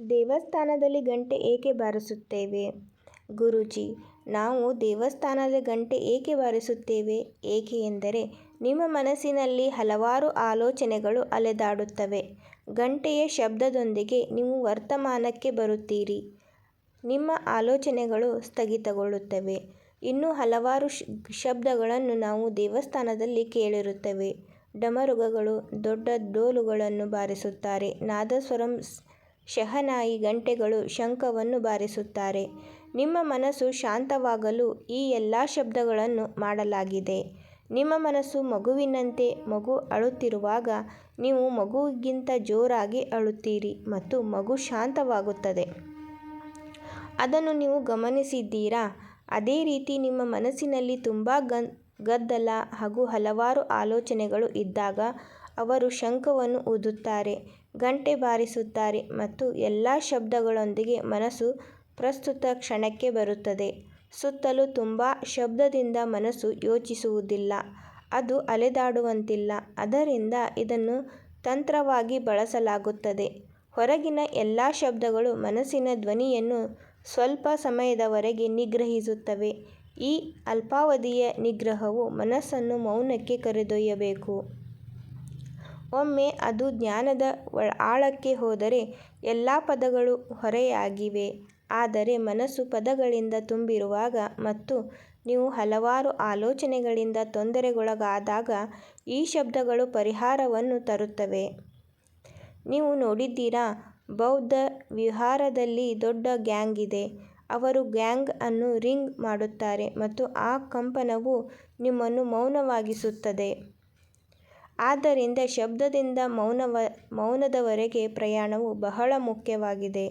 ದೇವಸ್ಥಾನದಲ್ಲಿ ಗಂಟೆ ಏಕೆ ಬಾರಿಸುತ್ತೇವೆ? ಗುರೂಜಿ, ನಾವು ದೇವಸ್ಥಾನದಲ್ಲಿ ಗಂಟೆ ಏಕೆ ಬಾರಿಸುತ್ತೇವೆ? ಏಕೆ ಎಂದರೆ ನಿಮ್ಮ ಮನಸ್ಸಿನಲ್ಲಿ ಹಲವಾರು ಆಲೋಚನೆಗಳು ಅಲೆದಾಡುತ್ತವೆ. ಗಂಟೆಯ ಶಬ್ದದೊಂದಿಗೆ ನೀವು ವರ್ತಮಾನಕ್ಕೆ ಬರುತ್ತೀರಿ. ನಿಮ್ಮ ಆಲೋಚನೆಗಳು ಸ್ಥಗಿತಗೊಳ್ಳುತ್ತವೆ. ಇನ್ನೂ ಹಲವಾರು ಶಬ್ದಗಳನ್ನು ನಾವು ದೇವಸ್ಥಾನದಲ್ಲಿ ಕೇಳಿರುತ್ತೇವೆ. ಡಮರುಗಗಳು ದೊಡ್ಡ ಡೋಲುಗಳನ್ನು ಬಾರಿಸುತ್ತಾರೆ. ನಾದಸ್ವರಂ ಶಹನಾಯಿ ಗಂಟೆಗಳು ಶಂಖವನ್ನು ಬಾರಿಸುತ್ತಾರೆ. ನಿಮ್ಮ ಮನಸ್ಸು ಶಾಂತವಾಗಲು ಈ ಎಲ್ಲಾ ಶಬ್ದಗಳನ್ನು ಮಾಡಲಾಗಿದೆ. ನಿಮ್ಮ ಮನಸ್ಸು ಮಗುವಿನಂತೆ ಮಗು ಅಳುತ್ತಿರುವಾಗ ನೀವು ಮಗುವಿಗಿಂತ ಜೋರಾಗಿ ಅಳುತ್ತೀರಿ ಮತ್ತು ಮಗು ಶಾಂತವಾಗುತ್ತದೆ. ಅದನ್ನು ನೀವು ಗಮನಿಸಿದ್ದೀರಾ? ಅದೇ ರೀತಿ ನಿಮ್ಮ ಮನಸ್ಸಿನಲ್ಲಿ ತುಂಬಾ ಗದ್ದಲ ಹಾಗೂ ಹಲವಾರು ಆಲೋಚನೆಗಳು ಇದ್ದಾಗ ಅವರು ಶಂಖವನ್ನು ಊದುತ್ತಾರೆ, ಗಂಟೆ ಬಾರಿಸುತ್ತಾರೆ ಮತ್ತು ಎಲ್ಲಾ ಶಬ್ದಗಳೊಂದಿಗೆ ಮನಸ್ಸು ಪ್ರಸ್ತುತ ಕ್ಷಣಕ್ಕೆ ಬರುತ್ತದೆ. ಸುತ್ತಲೂ ತುಂಬಾ ಶಬ್ದದಿಂದ ಮನಸ್ಸು ಯೋಚಿಸುವುದಿಲ್ಲ. ಅದು ಅಲೆದಾಡುವಂತಿಲ್ಲ. ಅದರಿಂದ ಇದನ್ನು ತಂತ್ರವಾಗಿ ಬಳಸಲಾಗುತ್ತದೆ. ಹೊರಗಿನ ಎಲ್ಲಾ ಶಬ್ದಗಳು ಮನಸ್ಸಿನ ಧ್ವನಿಯನ್ನು ಸ್ವಲ್ಪ ಸಮಯದವರೆಗೆ ನಿಗ್ರಹಿಸುತ್ತವೆ. ಈ ಅಲ್ಪಾವಧಿಯ ನಿಗ್ರಹವು ಮನಸ್ಸನ್ನು ಮೌನಕ್ಕೆ ಕರೆದೊಯ್ಯಬೇಕು. ಒಮ್ಮೆ ಅದು ಜ್ಞಾನದ ಆಳಕ್ಕೆ ಹೋದರೆ ಎಲ್ಲ ಪದಗಳು ಹೊರೆಯಾಗಿವೆ. ಆದರೆ ಮನಸ್ಸು ಪದಗಳಿಂದ ತುಂಬಿರುವಾಗ ಮತ್ತು ನೀವು ಹಲವಾರು ಆಲೋಚನೆಗಳಿಂದ ತೊಂದರೆಗೊಳಗಾದಾಗ ಈ ಶಬ್ದಗಳು ಪರಿಹಾರವನ್ನು ತರುತ್ತವೆ. ನೀವು ನೋಡಿದ್ದೀರಾ, ಬೌದ್ಧ ವಿಹಾರದಲ್ಲಿ ದೊಡ್ಡ ಗ್ಯಾಂಗ್ ಇದೆ. ಅವರು ಗ್ಯಾಂಗ್ ಅನ್ನು ರಿಂಗ್ ಮಾಡುತ್ತಾರೆ ಮತ್ತು ಆ ಕಂಪನವು ನಿಮ್ಮನ್ನು ಮೌನವಾಗಿಸುತ್ತದೆ. ಆದ್ದರಿಂದ ಶಬ್ದದಿಂದ ಮೌನದವರೆಗೆ ಪ್ರಯಾಣವು ಬಹಳ ಮುಖ್ಯವಾಗಿದೆ.